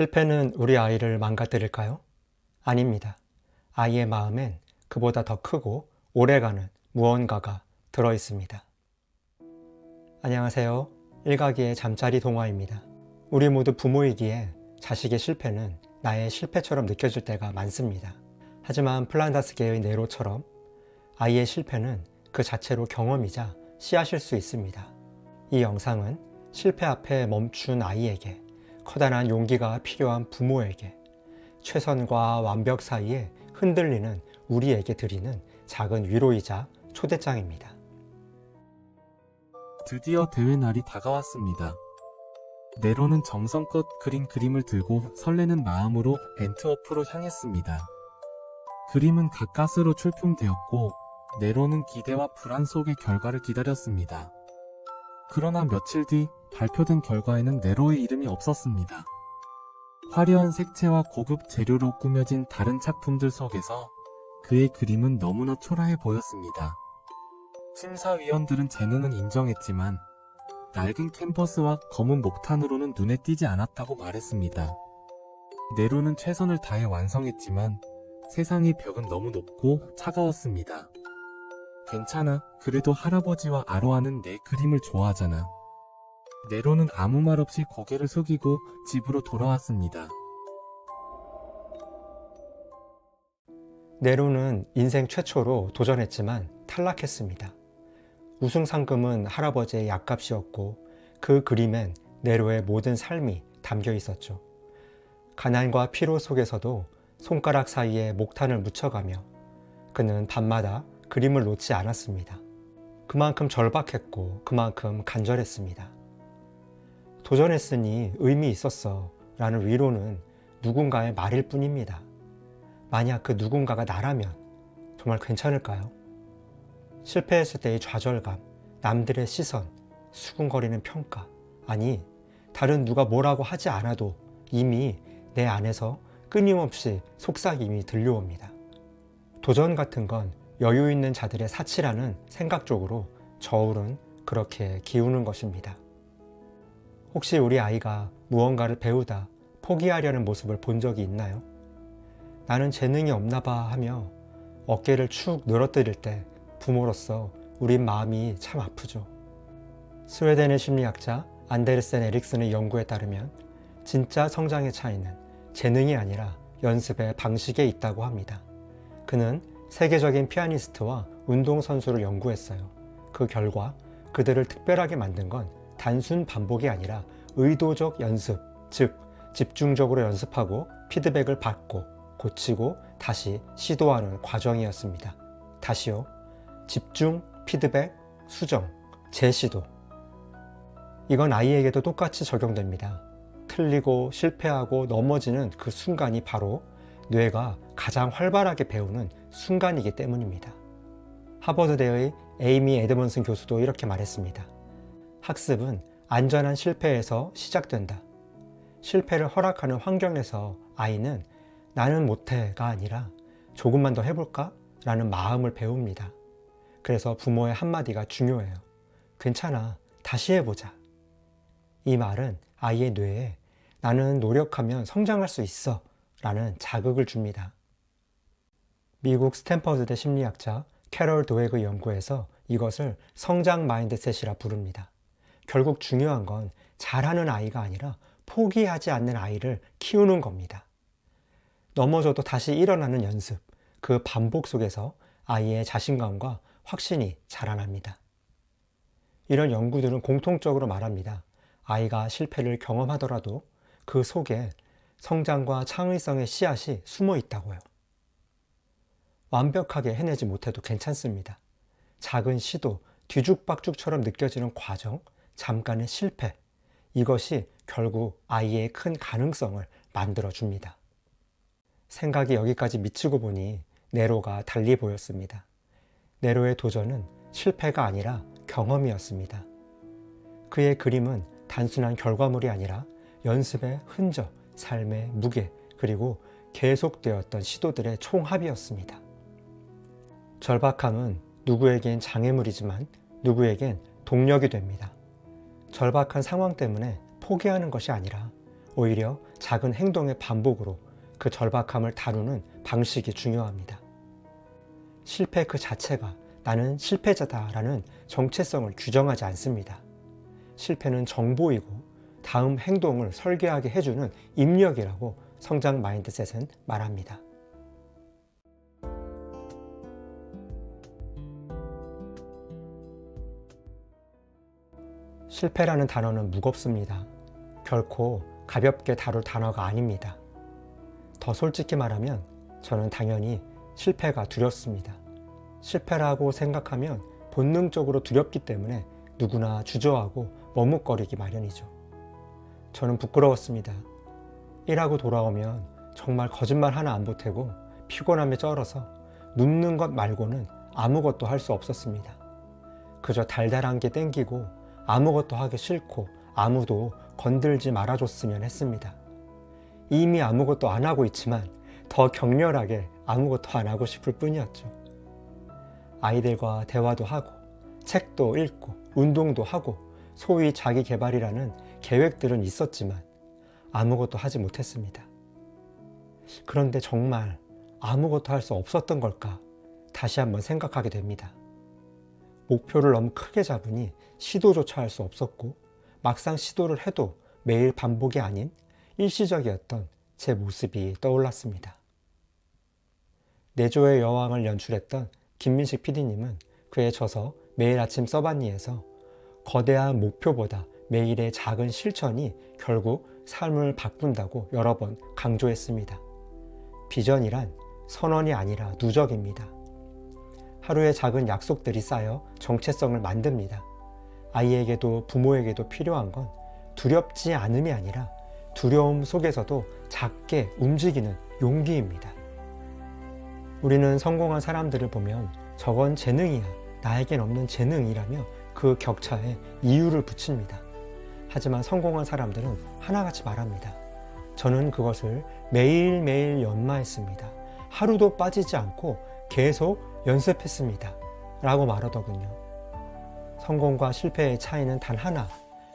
실패는 우리 아이를 망가뜨릴까요? 아닙니다. 아이의 마음엔 그보다 더 크고 오래가는 무언가가 들어 있습니다. 안녕하세요. 일각이의 잠자리 동화입니다. 우리 모두 부모이기에 자식의 실패는 나의 실패처럼 느껴질 때가 많습니다. 하지만 플란다스계의 네로처럼 아이의 실패는 그 자체로 경험이자 씨앗일 수 있습니다. 이 영상은 실패 앞에 멈춘 아이에게 커다란 용기가 필요한 부모에게 최선과 완벽 사이에 흔들리는 우리에게 드리는 작은 위로이자 초대장입니다. 드디어 대회 날이 다가왔습니다. 네로는 정성껏 그린 그림을 들고 설레는 마음으로 엔트워프로 향했습니다. 그림은 가까스로 출품되었고 네로는 기대와 불안 속의 결과를 기다렸습니다. 그러나 며칠 뒤 발표된 결과에는 네로의 이름이 없었습니다. 화려한 색채와 고급 재료로 꾸며진 다른 작품들 속에서 그의 그림은 너무나 초라해 보였습니다. 심사위원들은 재능은 인정했지만 낡은 캔버스와 검은 목탄으로는 눈에 띄지 않았다고 말했습니다. 네로는 최선을 다해 완성했지만 세상의 벽은 너무 높고 차가웠습니다. 괜찮아. 그래도 할아버지와 아로아는 내 그림을 좋아하잖아. 네로는 아무 말 없이 고개를 숙이고 집으로 돌아왔습니다. 네로는 인생 최초로 도전했지만 탈락했습니다. 우승 상금은 할아버지의 약값이었고 그 그림엔 네로의 모든 삶이 담겨 있었죠. 가난과 피로 속에서도 손가락 사이에 목탄을 묻혀가며 그는 밤마다 그림을 놓지 않았습니다. 그만큼 절박했고 그만큼 간절했습니다. 도전했으니 의미 있었어 라는 위로는 누군가의 말일 뿐입니다. 만약 그 누군가가 나라면 정말 괜찮을까요? 실패했을 때의 좌절감, 남들의 시선, 수군거리는 평가, 아니, 다른 누가 뭐라고 하지 않아도 이미 내 안에서 끊임없이 속삭임이 들려옵니다. 도전 같은 건 여유 있는 자들의 사치라는 생각 쪽으로 저울은 그렇게 기우는 것입니다. 혹시 우리 아이가 무언가를 배우다 포기하려는 모습을 본 적이 있나요? 나는 재능이 없나 봐 하며 어깨를 축 늘어뜨릴 때 부모로서 우린 마음이 참 아프죠. 스웨덴의 심리학자 안데르센 에릭슨의 연구에 따르면 진짜 성장의 차이는 재능이 아니라 연습의 방식에 있다고 합니다. 그는 세계적인 피아니스트와 운동선수를 연구했어요. 그 결과 그들을 특별하게 만든 건 단순 반복이 아니라 의도적 연습, 즉, 집중적으로 연습하고 피드백을 받고 고치고 다시 시도하는 과정이었습니다. 다시요. 집중, 피드백, 수정, 재시도. 이건 아이에게도 똑같이 적용됩니다. 틀리고 실패하고 넘어지는 그 순간이 바로 뇌가 가장 활발하게 배우는 순간이기 때문입니다. 하버드대의 에이미 에드먼슨 교수도 이렇게 말했습니다. 학습은 안전한 실패에서 시작된다. 실패를 허락하는 환경에서 아이는 나는 못해가 아니라 조금만 더 해볼까? 라는 마음을 배웁니다. 그래서 부모의 한마디가 중요해요. 괜찮아. 다시 해보자. 이 말은 아이의 뇌에 나는 노력하면 성장할 수 있어 라는 자극을 줍니다. 미국 스탠퍼드대 심리학자 캐럴 도웨그 연구에서 이것을 성장 마인드셋이라 부릅니다. 결국 중요한 건 잘하는 아이가 아니라 포기하지 않는 아이를 키우는 겁니다. 넘어져도 다시 일어나는 연습, 그 반복 속에서 아이의 자신감과 확신이 자라납니다. 이런 연구들은 공통적으로 말합니다. 아이가 실패를 경험하더라도 그 속에 성장과 창의성의 씨앗이 숨어 있다고요. 완벽하게 해내지 못해도 괜찮습니다. 작은 시도, 뒤죽박죽처럼 느껴지는 과정, 잠깐의 실패, 이것이 결국 아이의 큰 가능성을 만들어 줍니다. 생각이 여기까지 미치고 보니 네로가 달리 보였습니다. 네로의 도전은 실패가 아니라 경험이었습니다. 그의 그림은 단순한 결과물이 아니라 연습의 흔적, 삶의 무게, 그리고 계속되었던 시도들의 총합이었습니다. 절박함은 누구에겐 장애물이지만 누구에겐 동력이 됩니다. 절박한 상황 때문에 포기하는 것이 아니라 오히려 작은 행동의 반복으로 그 절박함을 다루는 방식이 중요합니다. 실패 그 자체가 나는 실패자다라는 정체성을 규정하지 않습니다. 실패는 정보이고 다음 행동을 설계하게 해주는 입력이라고 성장 마인드셋은 말합니다. 실패라는 단어는 무겁습니다. 결코 가볍게 다룰 단어가 아닙니다. 더 솔직히 말하면 저는 당연히 실패가 두렵습니다. 실패라고 생각하면 본능적으로 두렵기 때문에 누구나 주저하고 머뭇거리기 마련이죠. 저는 부끄러웠습니다. 일하고 돌아오면 정말 거짓말 하나 안 보태고 피곤함에 쩔어서 눕는 것 말고는 아무것도 할 수 없었습니다. 그저 달달한 게 땡기고 아무것도 하기 싫고 아무도 건들지 말아줬으면 했습니다. 이미 아무것도 안 하고 있지만 더 격렬하게 아무것도 안 하고 싶을 뿐이었죠. 아이들과 대화도 하고 책도 읽고 운동도 하고 소위 자기 개발이라는 계획들은 있었지만 아무것도 하지 못했습니다. 그런데 정말 아무것도 할 수 없었던 걸까 다시 한번 생각하게 됩니다. 목표를 너무 크게 잡으니 시도조차 할 수 없었고 막상 시도를 해도 매일 반복이 아닌 일시적이었던 제 모습이 떠올랐습니다. 내조의 여왕을 연출했던 김민식 PD님은 그의 저서 매일 아침 써봤니에서 거대한 목표보다 매일의 작은 실천이 결국 삶을 바꾼다고 여러 번 강조했습니다. 비전이란 선언이 아니라 누적입니다. 하루의 작은 약속들이 쌓여 정체성을 만듭니다. 아이에게도 부모에게도 필요한 건 두렵지 않음이 아니라 두려움 속에서도 작게 움직이는 용기입니다. 우리는 성공한 사람들을 보면 저건 재능이야. 나에겐 없는 재능이라며 그 격차에 이유를 붙입니다. 하지만 성공한 사람들은 하나같이 말합니다. 저는 그것을 매일매일 연마했습니다. 하루도 빠지지 않고 계속 연습했습니다. 라고 말하더군요. 성공과 실패의 차이는 단 하나,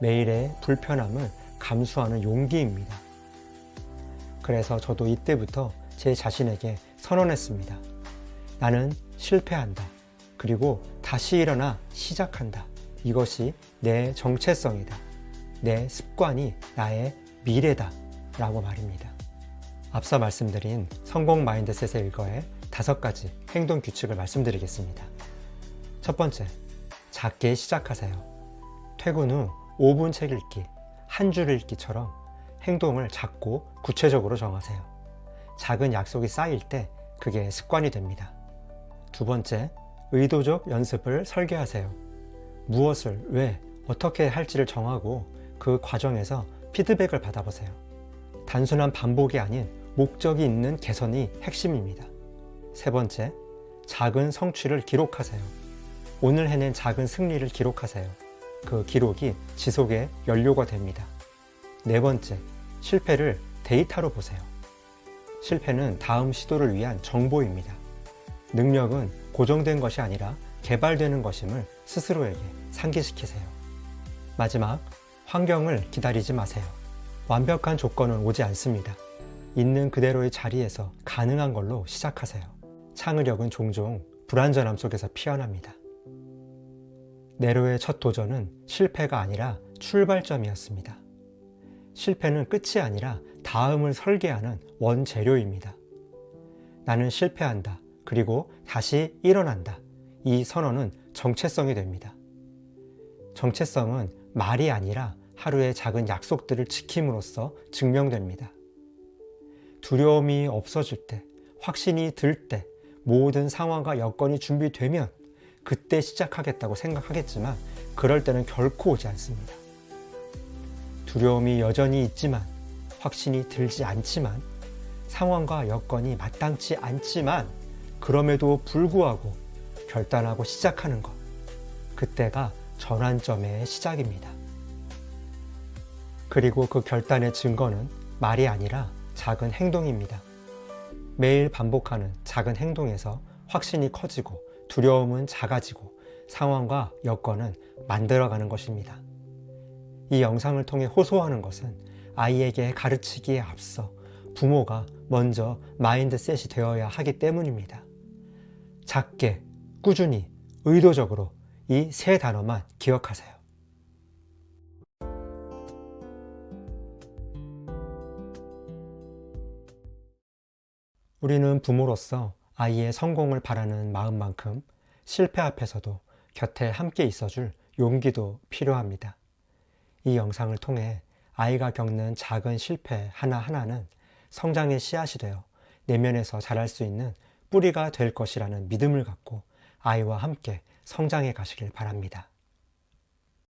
매일의 불편함을 감수하는 용기입니다. 그래서 저도 이때부터 제 자신에게 선언했습니다. 나는 실패한다. 그리고 다시 일어나 시작한다. 이것이 내 정체성이다. 내 습관이 나의 미래다. 라고 말입니다. 앞서 말씀드린 성공 마인드셋의 일거에 다섯 가지 행동 규칙을 말씀드리겠습니다. 첫 번째, 작게 시작하세요. 퇴근 후 5분 책 읽기, 한 줄 읽기처럼 행동을 작고 구체적으로 정하세요. 작은 약속이 쌓일 때 그게 습관이 됩니다. 두 번째, 의도적 연습을 설계하세요. 무엇을, 왜, 어떻게 할지를 정하고 그 과정에서 피드백을 받아보세요. 단순한 반복이 아닌 목적이 있는 개선이 핵심입니다. 세 번째, 작은 성취를 기록하세요. 오늘 해낸 작은 승리를 기록하세요. 그 기록이 지속의 연료가 됩니다. 네 번째, 실패를 데이터로 보세요. 실패는 다음 시도를 위한 정보입니다. 능력은 고정된 것이 아니라 개발되는 것임을 스스로에게 상기시키세요. 마지막, 환경을 기다리지 마세요. 완벽한 조건은 오지 않습니다. 있는 그대로의 자리에서 가능한 걸로 시작하세요. 창의력은 종종 불완전함 속에서 피어납니다. 네로의 첫 도전은 실패가 아니라 출발점이었습니다. 실패는 끝이 아니라 다음을 설계하는 원재료입니다. 나는 실패한다. 그리고 다시 일어난다. 이 선언은 정체성이 됩니다. 정체성은 말이 아니라 하루의 작은 약속들을 지킴으로써 증명됩니다. 두려움이 없어질 때, 확신이 들 때, 모든 상황과 여건이 준비되면 그때 시작하겠다고 생각하겠지만 그럴 때는 결코 오지 않습니다. 두려움이 여전히 있지만 확신이 들지 않지만 상황과 여건이 마땅치 않지만 그럼에도 불구하고 결단하고 시작하는 것. 그때가 전환점의 시작입니다. 그리고 그 결단의 증거는 말이 아니라 작은 행동입니다. 매일 반복하는 작은 행동에서 확신이 커지고 두려움은 작아지고 상황과 여건은 만들어가는 것입니다. 이 영상을 통해 호소하는 것은 아이에게 가르치기에 앞서 부모가 먼저 마인드셋이 되어야 하기 때문입니다. 작게, 꾸준히, 의도적으로 이 세 단어만 기억하세요. 우리는 부모로서 아이의 성공을 바라는 마음만큼 실패 앞에서도 곁에 함께 있어줄 용기도 필요합니다. 이 영상을 통해 아이가 겪는 작은 실패 하나하나는 성장의 씨앗이 되어 내면에서 자랄 수 있는 뿌리가 될 것이라는 믿음을 갖고 아이와 함께 성장해 가시길 바랍니다.